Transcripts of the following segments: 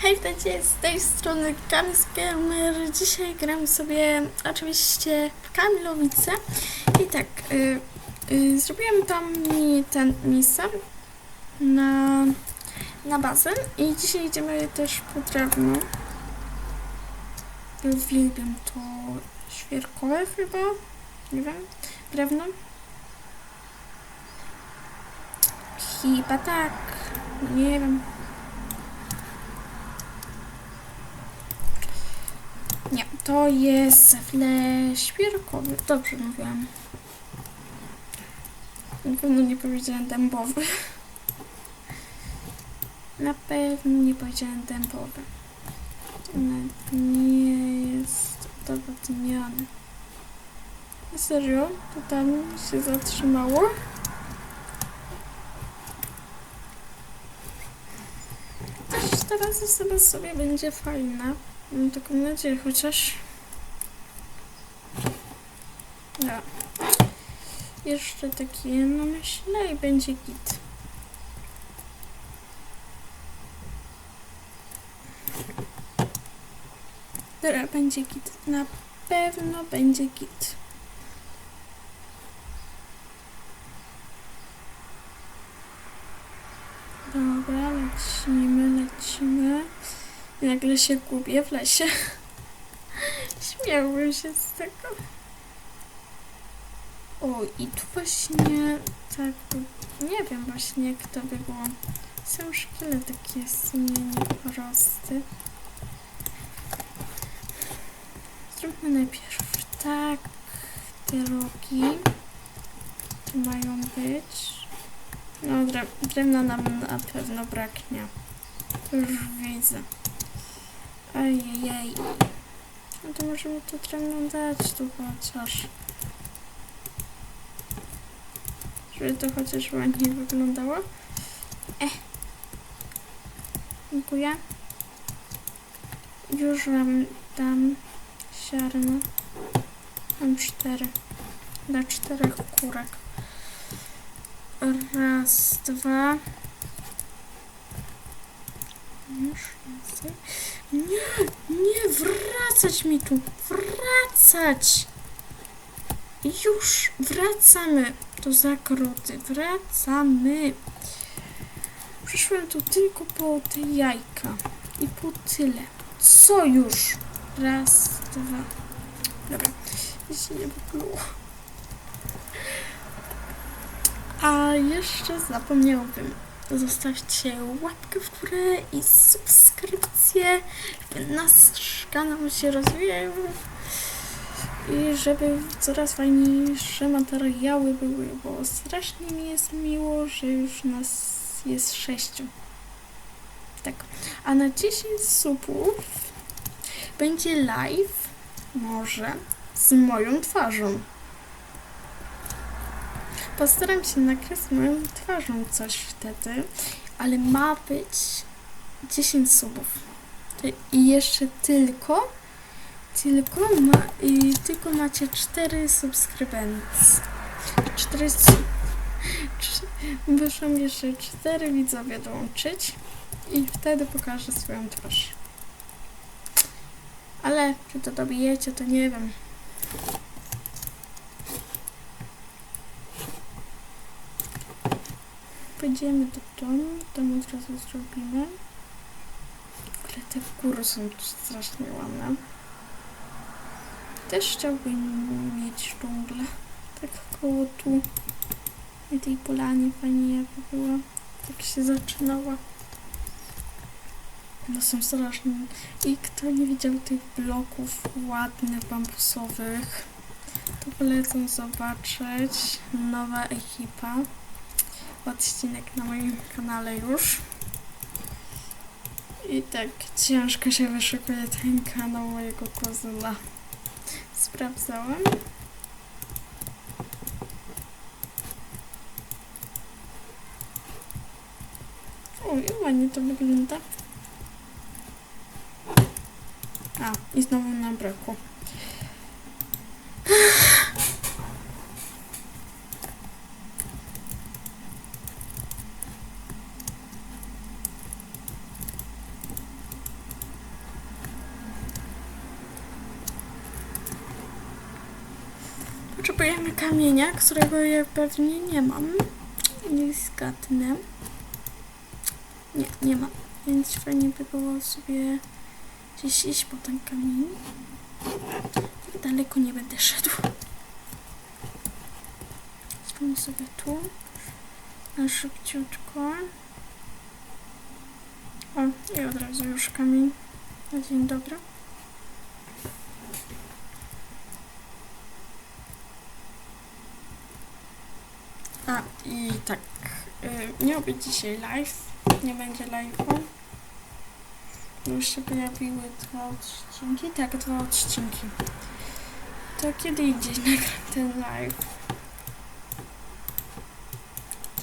Hej, witajcie z tej strony Kamis Gamer. Dzisiaj gram sobie oczywiście w Kamilowice. I tak, y, y, tam mi ten miejsce na, na basen i dzisiaj idziemy też po drewno. Uwielbiam to świerkowe chyba, nie wiem, drewno. Chyba tak, nie wiem. Nie, to jest wle świerkowy. Dobrze mówiłam. Na pewno nie powiedziałem dębowy. Na pewno nie powiedziałem dębowy. Nawet nie jest udowodnione. Na serio? To tam się zatrzymało? Teraz osoba sobie będzie fajna. Mam taką nadzieję, chociaż... No. Jeszcze takie, no myślę i będzie git. Dobra, będzie git. Na pewno będzie git. Dobra, lecimy, lecimy. I nagle się gubię w lesie. Śmiałbym się z tego. O, i tu właśnie tak, nie wiem właśnie jak to by było. Są szkile takie w sumie nieproste. Zróbmy najpierw tak, te rogi tu mają być. No, dre drewna nam na pewno braknie. Już widzę. Ajajaj. No to możemy to drewno dać tu chociaż. Żeby to chociaż ładnie wyglądało. Eh. Dziękuję. Już wam dam ziarno. Mam cztery. Dla czterech kurek. Raz, dwa. Już więcej. Nie, nie, wracać mi tu, wracać. Już, wracamy do zagrody, wracamy. Przyszłem tu tylko po te jajka i po tyle. Co już? Raz, dwa. Dobra, jeśli nie było. A jeszcze zapomniałbym. Zostawcie łapkę w górę i subskrypcję, żeby nasz kanał się rozwijał i żeby coraz fajniejsze materiały były, bo strasznie mi jest miło, że już nas jest sześciu. Tak. A na 10 subów będzie live, może, z moją twarzą. Postaram się z moją twarzą coś wtedy, ale ma być 10 subów. I jeszcze tylko, tylko, ma, i tylko macie 4 subskrybencje. 4 Muszą jeszcze 4 widzowie dołączyć i wtedy pokażę swoją twarz. Ale czy to dobijecie, to nie wiem. Pójdziemy do domu, tam od razu zrobimy. W ogóle te góry są strasznie ładne. Też chciałbym mieć dżunglę. Tak koło tu. Na tej polanie fajnie jakby była. Tak się zaczynała. No są straszne. I kto nie widział tych bloków ładnych, bambusowych, to polecam zobaczyć. Nowa ekipa odcinek na moim kanale już. I tak ciężko się wyszukuje ten kanał mojego kuzyna. Sprawdzałem. O, i ładnie to wygląda. A, i znowu nam brakło. Którego ja pewnie nie mam. Nie zgadnę. Nie, nie ma. Więc fajnie by było sobie gdzieś iść po ten kamień. Tak daleko nie będę szedł. Spróbuję sobie tu. Na szybciutko. O, i od razu już kamień. Na dzień dobry. A, i tak. Y, miał być dzisiaj live. Nie będzie live'u. Już się pojawiły dwa odcinki. Tak, dwa odcinki. To kiedy indziej nagram ten live?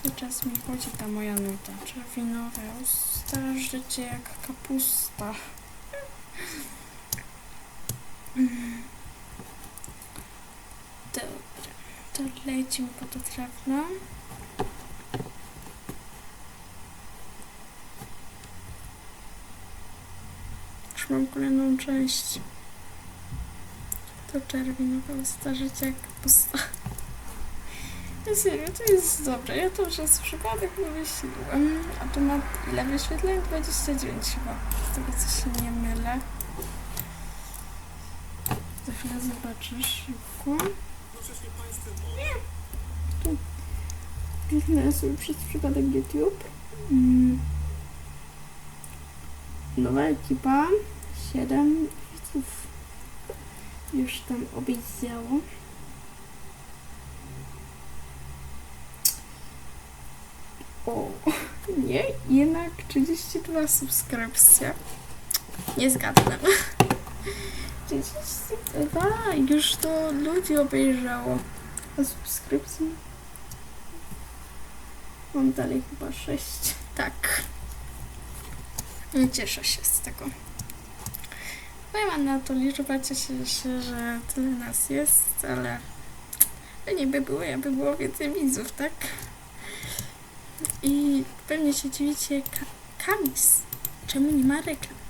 Cały czas mi chodzi ta moja nuta. Czerwinowe usta, życie jak kapusta. Mm. Dobra, to lecimy po to drewno. Już mam kolejną część. To czerwinowe usta, życie jak kapusta. Ja serio, to jest dobre. Ja to przez przypadek wymyśliłam. A to ma ile wyświetleń? 29 chyba. Z tego co się nie mylę. Za chwilę zobaczysz szybko. Tu. Kliknę sobie przez przypadek YouTube. Mm. Nowa ekipa. 7 widzów. Już tam obejrzało. O, nie, jednak 32 subskrypcje. Nie zgadnę. 32, już to ludzi obejrzało. A subskrypcji? Mam dalej chyba 6. Tak. Cieszę się z tego. Powiem wam na to liczba, cieszę się, że tyle nas jest, ale to nie by było, jakby było więcej widzów, tak? I pewnie się dziwicie, ka Kamis, czemu nie ma reklam?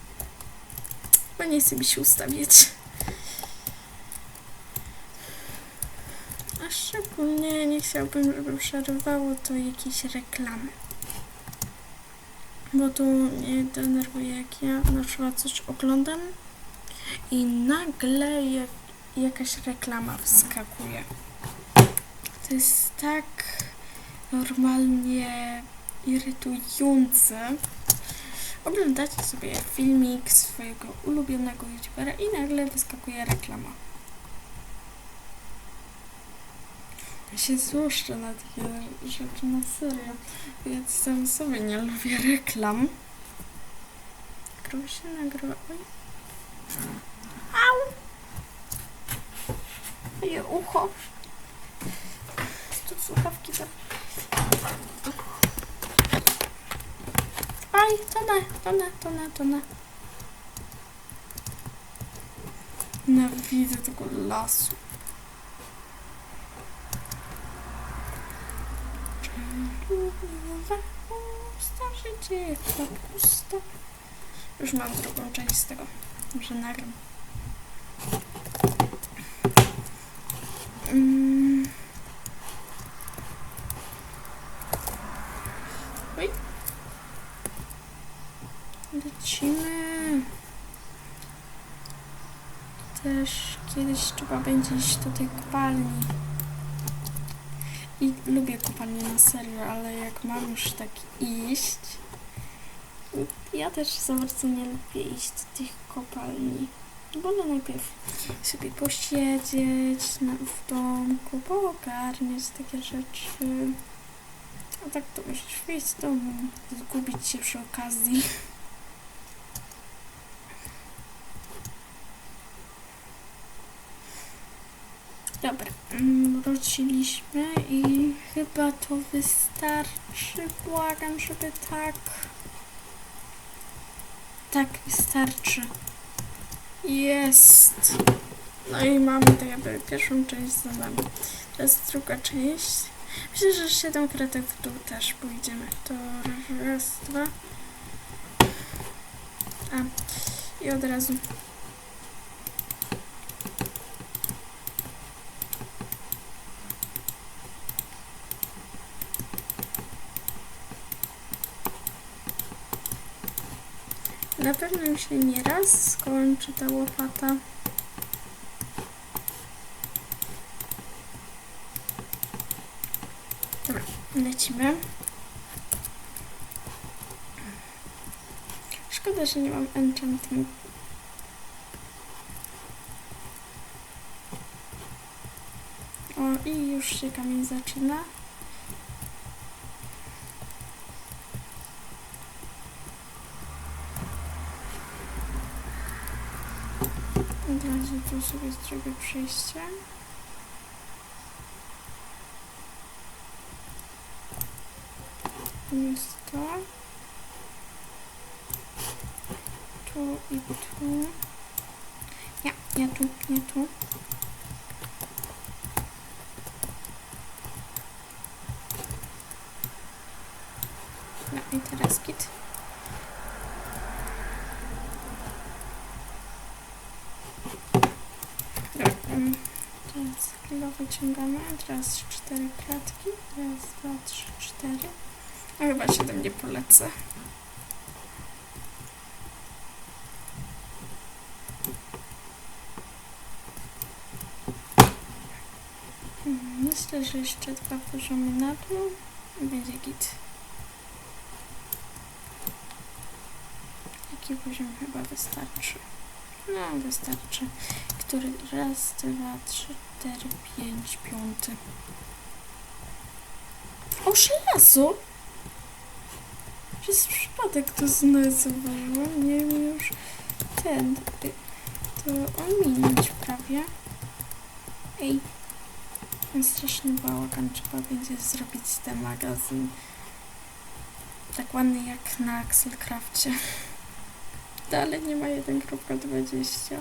Bo nie chce mi się ustawiać. A szczególnie nie chciałbym, żeby przerywało to jakieś reklamy. Bo to mnie denerwuje, jak ja na przykład coś oglądam i nagle jak, jakaś reklama wskakuje. To jest tak normalnie irytujące. Oglądacie sobie filmik swojego ulubionego youtubera i nagle wyskakuje reklama. Ja się złoszczę na takie rzeczy na serio. Ja sam sobie nie lubię reklam. Nagrywa się, nagrywa. Oj. Au! Moje ucho. Tu słuchawki za... Aj, tonę, tonę, tonę, tonę. Nienawidzę tego lasu. Czerwonowa usta, życie jak kapusta. Już mam drugą część z tego. Może nagram. Mm. Oj. Lecimy. Też kiedyś iść do tej kopalni. I lubię kopalnię na serio, ale jak mam już tak iść, ja też za bardzo nie lubię iść do tych kopalni. Wolę najpierw sobie posiedzieć na, w domku, poogarniać takie rzeczy. A tak to musisz wyjść z domu, zgubić się przy okazji. Dobra, mm, wróciliśmy i chyba to wystarczy. Błagam, żeby tak. Tak, wystarczy. Jest. No i mamy tak jakby pierwszą część za nami. Teraz druga część. Myślę, że 7 kratek w dół też pójdziemy. To raz, dwa. A, i od razu. Na pewno mi się nie raz skończy ta łopata. Dobra, lecimy. Szkoda, że nie mam enchanting. O, i już się kamień zaczyna. Od razu tu sobie zrobię przejście. Jest to. Tu i tu. Nie, nie tu, nie tu. No i teraz git. Dobra, mm, teraz kilo wyciągamy, teraz cztery kratki, raz, dwa, trzy, cztery. A chyba siedem nie polecę. Mm, Myślę, że jeszcze dwa poziomy na dół będzie git. Taki poziom chyba wystarczy. No, wystarczy. Który? Raz, dwa, trzy, cztery, pięć, piąty. O, żelazo! Przez przypadek to zauważyłam. Nie wiem już ten. y, To ominąć prawie. Ej. Ten straszny bałagan trzeba będzie zrobić ten magazyn. Tak ładny jak na Axelcrafcie. Dalej nie ma 1.20.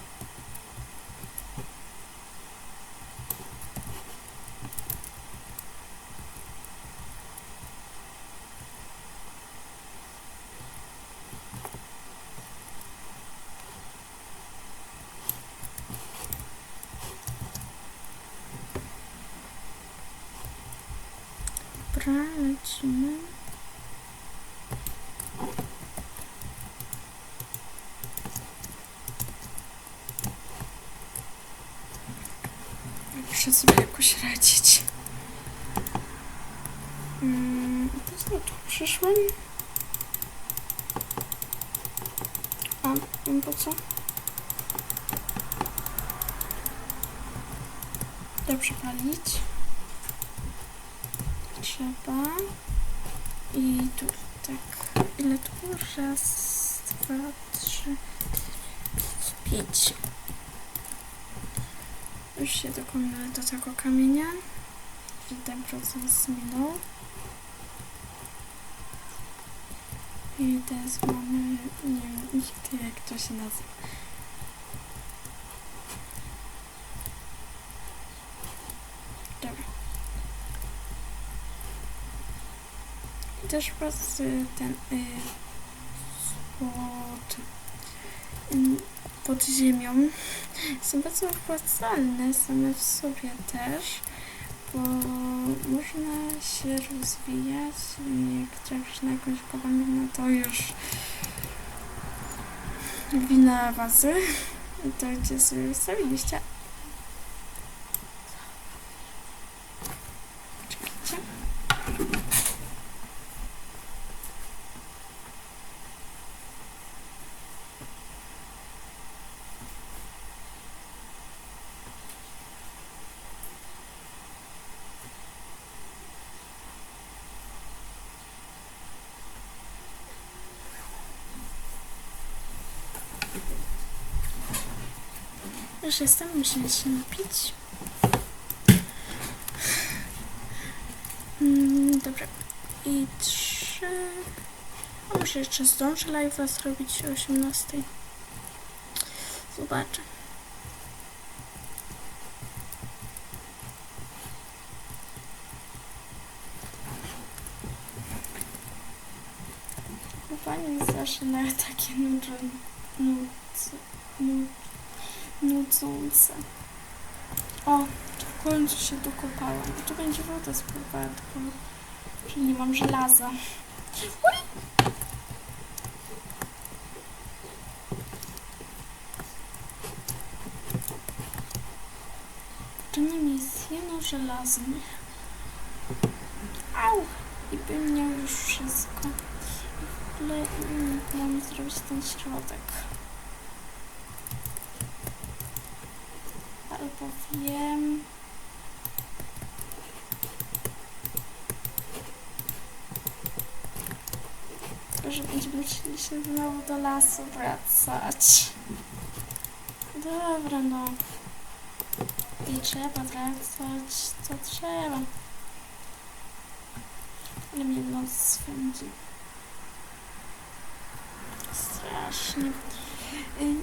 Dobra, lecimy. Muszę sobie jakoś radzić. Mm, po co tu przyszłam? A, po co? Dobrze palić. Trzeba. I tu tak. Ile tu? Raz, dwa, trzy, pięć. Już się dokonamy do tego kamienia. Że ten proces minął. I teraz mamy, nie wiem nigdy jak to się nazywa. Dobra. I też y, ten y, pod, y, pod ziemią są bardzo opłacalne same w sobie też, bo można się rozwijać i jak trafisz na jakąś kobanę, to już wina wazy, to gdzie sobie wystawiliście. Już jestem, muszę się napić. Mm, dobra. I trzy... A może jeszcze zdążę live'a zrobić o 18. Zobaczę. Chyba nie zawsze na takie nudzą- nudz- nudz- nudzące. O, w końcu się dokopałam. I tu będzie woda spływała, tylko że nie mam żelaza. Ui! To nie mi zjeno żelazo. Au! I bym miał już wszystko. W ogóle mm, mamy zrobić ten środek. Wiem. Że będziemy musieli się znowu do lasu wracać. Dobra, no. I trzeba wracać, co trzeba. Ale mnie noc swędzi. Strasznie. Y,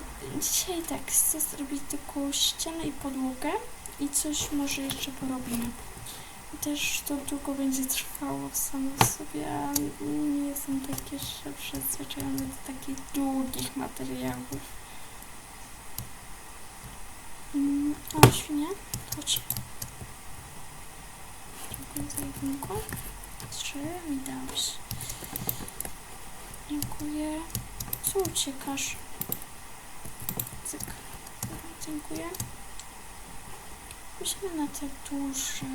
Dzisiaj tak chcę zrobić tylko ścianę i podłogę i coś może jeszcze porobimy. Też to długo będzie trwało samo w sobie, a nie jestem tak jeszcze przyzwyczajona do takich długich materiałów. Mm, O, świnie, chodź. Dziękuję za jedynko. Trzy mi dałeś. Dziękuję. Co uciekasz? Dziękuję. Musimy na te duże.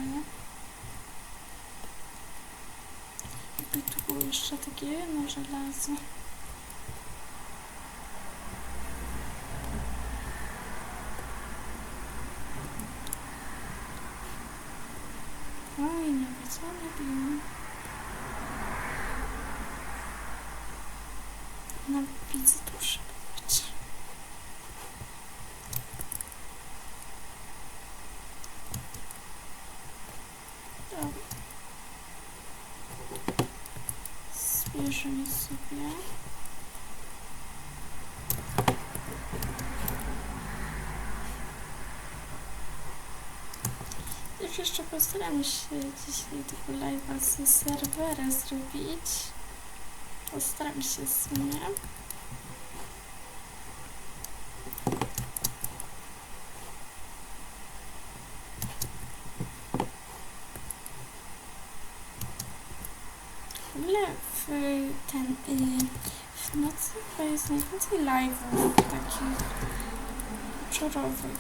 Jakby tu było jeszcze takie jedno żelazo. Oj, nawiedzone bią. Na widzę duszę być. Dobra. Zbierzemy sobie. Już jeszcze postaram się dzisiaj tego live'a z serwera zrobić. Postaram się w sumie. W ogóle w ten y, w nocy chyba jest najwięcej live'ów takich wieczorowych.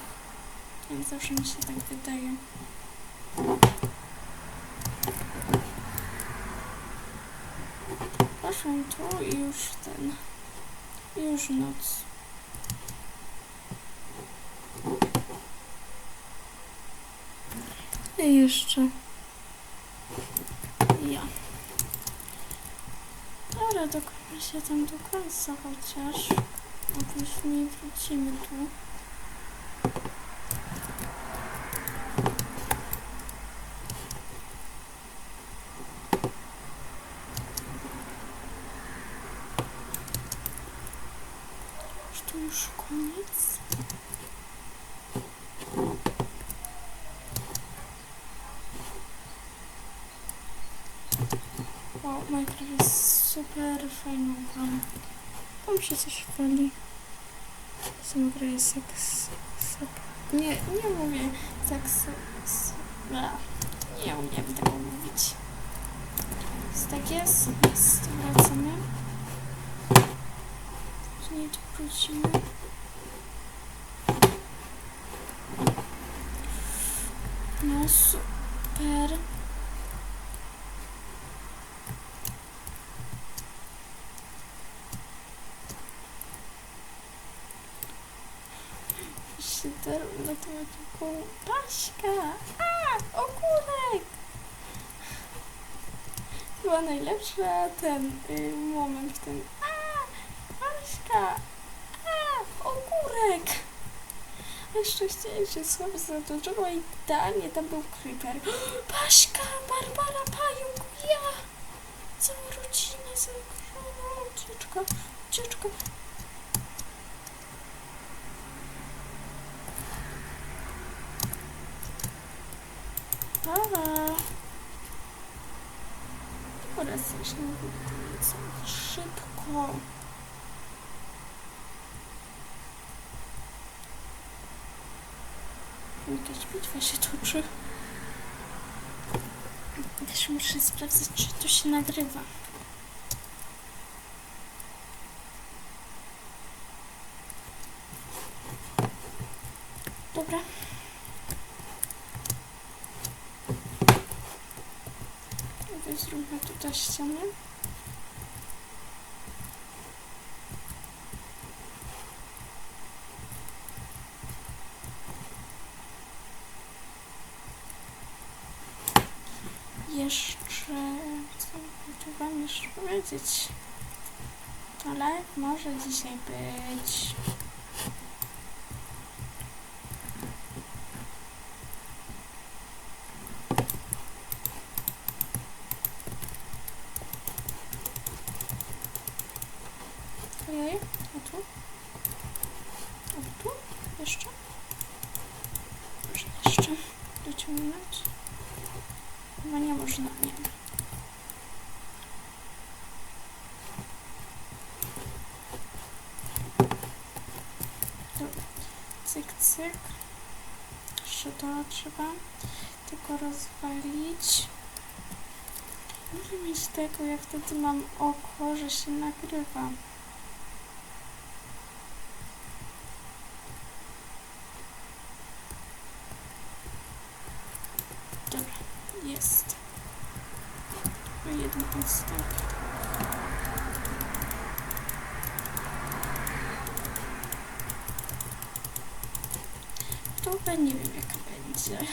Jak zawsze mi się tak wydaje. Poszłam tu i już ten. Już noc. I jeszcze. Ja. Dobra, dokończę się tam do końca chociaż. A później wrócimy tu. Czy to już koniec? Wow, Minecraft jest super fajną grą. Tam się coś wali. Sama gra jest jak... s- sek- Nie, nie mówię seks... s- bla. Nie umiem tego mówić. Jest tak jest? Jest. Wracamy. Później tu wrócimy. No super. się odcinku Paśka! A! Ogórek! Chyba najlepszy ten y, moment w tym A! Paśka! A! Ogórek! A jeszcze chciałem się schować za to drzewo i idealnie tam był creeper. Paśka! Barbara Pająk! Ja! Całą rodzinę zagrożona! Ucieczka! Ucieczka! Dobra. Teraz na ulicę. Szybko. Jakaś bitwa się toczy. Też muszę sprawdzić, czy to się nagrywa. Dobra. Tutaj ściany. Jeszcze, co tu wam jeszcze powiedzieć? Ale może dzisiaj być. Ojej, a tu? A tu? Jeszcze? Może jeszcze dociągnąć? Chyba nie można, nie. Dobra. Cyk, cyk. Jeszcze to trzeba tylko rozwalić. Muszę mieć tego, jak wtedy mam oko, że się nagrywa. Dobra, jest. Tylko jeden odstęp. Chyba nie wiem jaka będzie.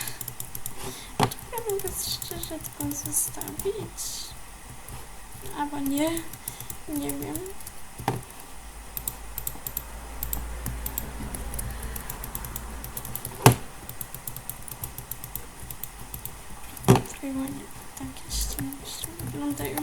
Ja mogę szczerze tylko zostawić. Albo nie. Nie wiem. Trochę ładnie takie ściany jeszcze wyglądają.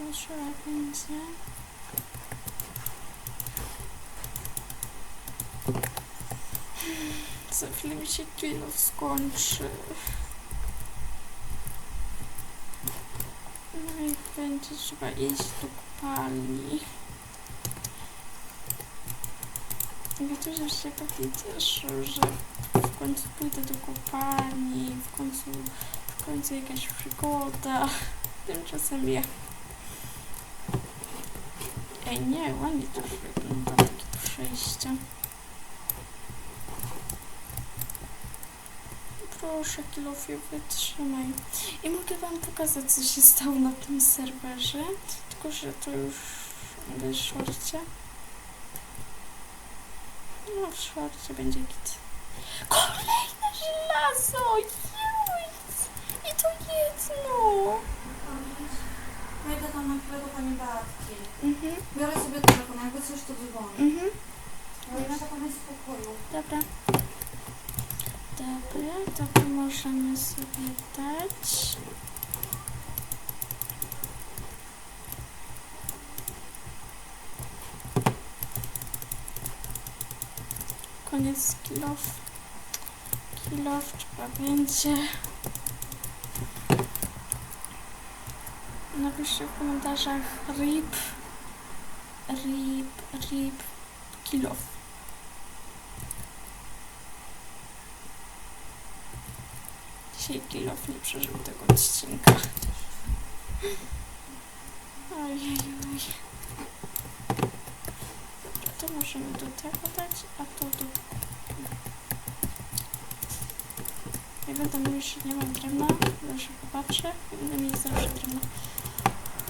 Trzeba będzie. Za chwilę mi się kilo skończy. No i będzie trzeba iść do kopalni. Niektórzy się pewnie cieszą, że w końcu pójdę do kopalni, w końcu, w końcu jakaś przygoda. Tymczasem ja. Ej, nie, ładnie to wygląda takie przejście. Proszę, kilofie, wytrzymaj. I mogę wam pokazać, co się stało na tym serwerze. Tylko, że to już w szorcie. No, w szorcie będzie git. Kolejne żelazo! Juj! I to jedno! Wejdę tam na chwilę do pani Beatki. Mhm, Biorę sobie telefon, jakby coś to dzwoni. mhm. Ale jeszcze tam jest w pokoju. Dobra. Dobra, to tu możemy sobie dać. Koniec kilof. Kilof trzeba będzie. Napiszcie w komentarzach RIP. RIP, RIP, kilof. Dzisiaj kilof nie przeżył tego odcinka. Ojej. Dobra, to możemy do tego dać, a to do... Jak będę mówić, że nie mam drewna, zawsze popatrzę, będę mieć zawsze drewno.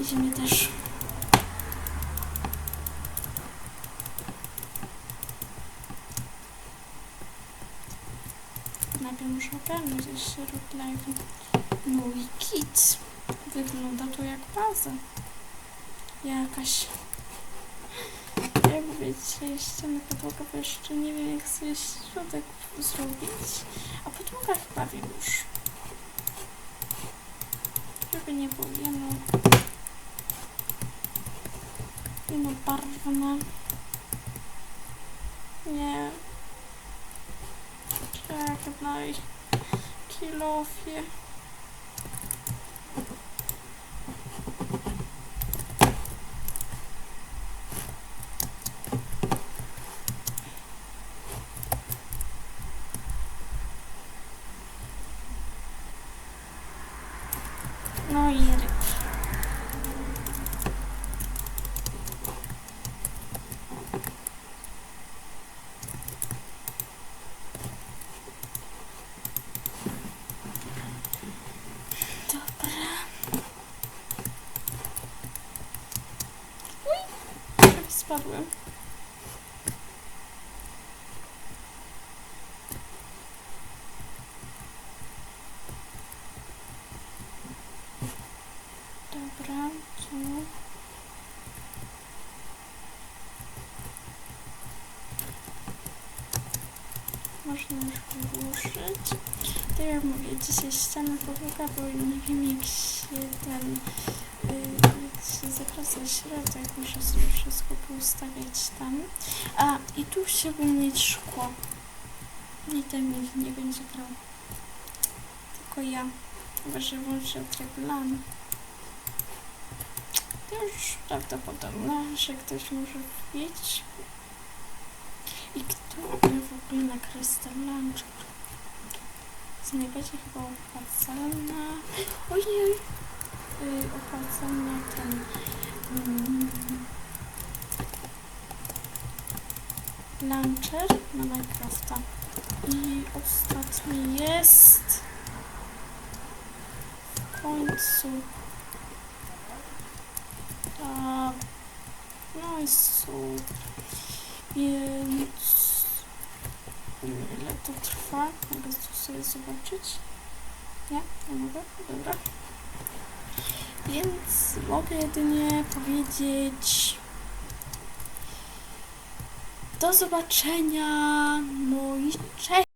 I ziemię też. Najpierw muszę ogarnąć jeszcze robić live. No i kit. Wygląda to jak baza. Jakaś. Jak wiecie, ściana podłoga, bo jeszcze nie wiem jak sobie środek zrobić. A podłoga chyba wiem już. Żeby nie było jeno. Jeno barwne. Nie. Żegnaj. Kilofie. Spadłem. Dobra, tu. Można już włożyć. Tak jak mówię, dzisiaj ściana podłoga, bo nie wiem jak się ten zakreśla środek, muszę sobie wszystko poustawiać tam. A, i tu chciałbym mieć szkło. I ten nikt nie będzie grał. Tylko ja. Chyba, że włączę tryb LAN. To już prawdopodobne, że ktoś może wbić. I kto mnie w ogóle na Crystal Launcher? jest najbardziej chyba opłacalna. Ojej! Yy, opłacalna ten. Mm, launcher na Minecrafta. I ostatni jest. W końcu. Ta. No i super. Więc. Ile to trwa. Mogę tu sobie zobaczyć. Nie? Nie mogę? Dobra. Więc mogę jedynie powiedzieć do zobaczenia. No i cześć!